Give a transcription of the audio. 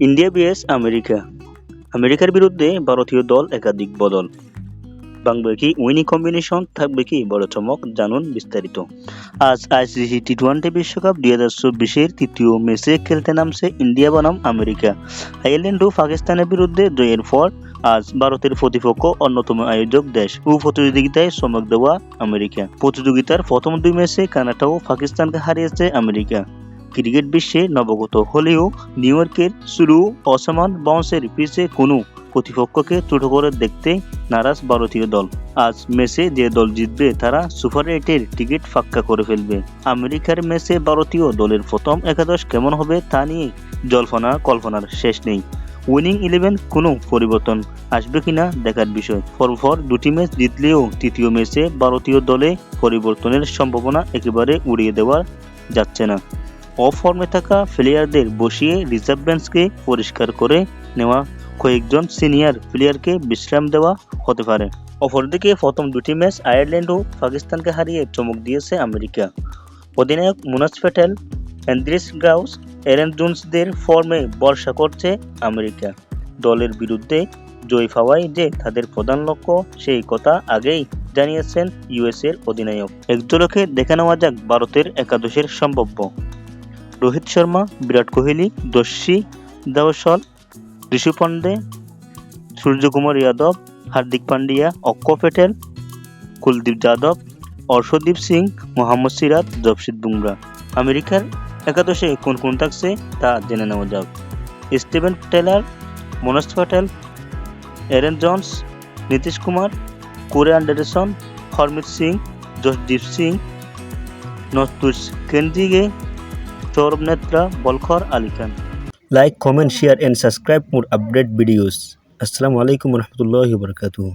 India BS America. আমেরিকার বিরুদ্ধে ভারতীয় দল একাধিক বদল। বাংবে কি উইনিং কম্বিনেশন থাকবে কি বড় চমক জানুন বিস্তারিত। আজ আইসিসি টি টোয়েন্টি বিশ্বকাপ দুই হাজার চব্বিশের তৃতীয় ম্যাচে খেলতে নামছে ইন্ডিয়া বনাম আমেরিকা। আয়ারল্যান্ড ও পাকিস্তানের বিরুদ্ধে জয়ের পর আজ ভারতের প্রতিপক্ষ অন্যতম আয়োজক দেশ। ও প্রতিযোগিতায় চমক দেওয়া আমেরিকা। প্রতিযোগিতার প্রথম দুই ম্যাচে কানাডা ও পাকিস্তানকে হারিয়েছে আমেরিকা। ক্রিকেট বিশ্বে নবগত হলেও নিউ ইয়র্কের শুরু অসমান বাউন্সের পিছে কোনো প্রতিপক্ষকে ছোট করে দেখতে নারাজ ভারতীয় দল। আজ ম্যাচে যে দল জিতবে, তারা সুপার এইটের টিকিট ফাক্কা করে ফেলবে। আমেরিকার ম্যাচে ভারতীয় দলের প্রথম একাদশ কেমন হবে তা নিয়ে জল্পনা কল্পনার শেষ নেই। উইনিং ইলেভেন কোনো পরিবর্তন আসবে কিনা দেখার বিষয়। পরপর দুটি ম্যাচ জিতলেও তৃতীয় ম্যাচে ভারতীয় দলে পরিবর্তনের সম্ভাবনা একেবারে উড়িয়ে দেওয়া যাচ্ছে না। অফ ফর্মে থাকা প্লেয়ারদের বসিয়ে রিজার্ভ বেঞ্চকে পরিষ্কার করে নেওয়া কয়েকজন সিনিয়র প্লেয়ারকে বিশ্রাম দেওয়া হতে পারে। অপরদিকে প্রথম দুটি ম্যাচ আয়ারল্যান্ড ও পাকিস্তানকে হারিয়ে চমক দিয়েছে আমেরিকা। অধিনায়ক মুনাজ প্যাটেল অ্যান্দ্রিস গ্রাউস এরেন জোন্সদের ফর্মে ভরসা করছে আমেরিকা। দলের বিরুদ্ধে জয় পাওয়াই যে তাদের প্রধান লক্ষ্য, সেই কথা আগেই জানিয়েছেন ইউএসের অধিনায়ক। এক ঝলকে দেখে নেওয়া যাক ভারতের একাদশের সম্ভাব্য। রোহিত শর্মা, বিরাট কোহলি, দস্যি দেওসল ঋষু পান্ডে, সূর্যকুমার যাদব, হার্দিক পান্ডিয়া অক্ষ প্যাটেল, কুলদীপ যাদব, অর্শদীপ সিং, মোহাম্মদ সিরাজ জবশিদ বুমরা। আমেরিকার একাদশে কোন কোন থাকছে তা জেনে নেওয়া যাক। Steven Taylor, Manoj Patel, Aaron Jones, Nitish Kumar, Corey Anderson, Harmeet Singh, Jasdeep Singh Nosthush কেন্দ্রিগে Saurabh Netravalkar, Ali Khan. Like comment share and subscribe more update videos আসসালামু আলাইকুম রহমতুল্লাহ বরকাতুহ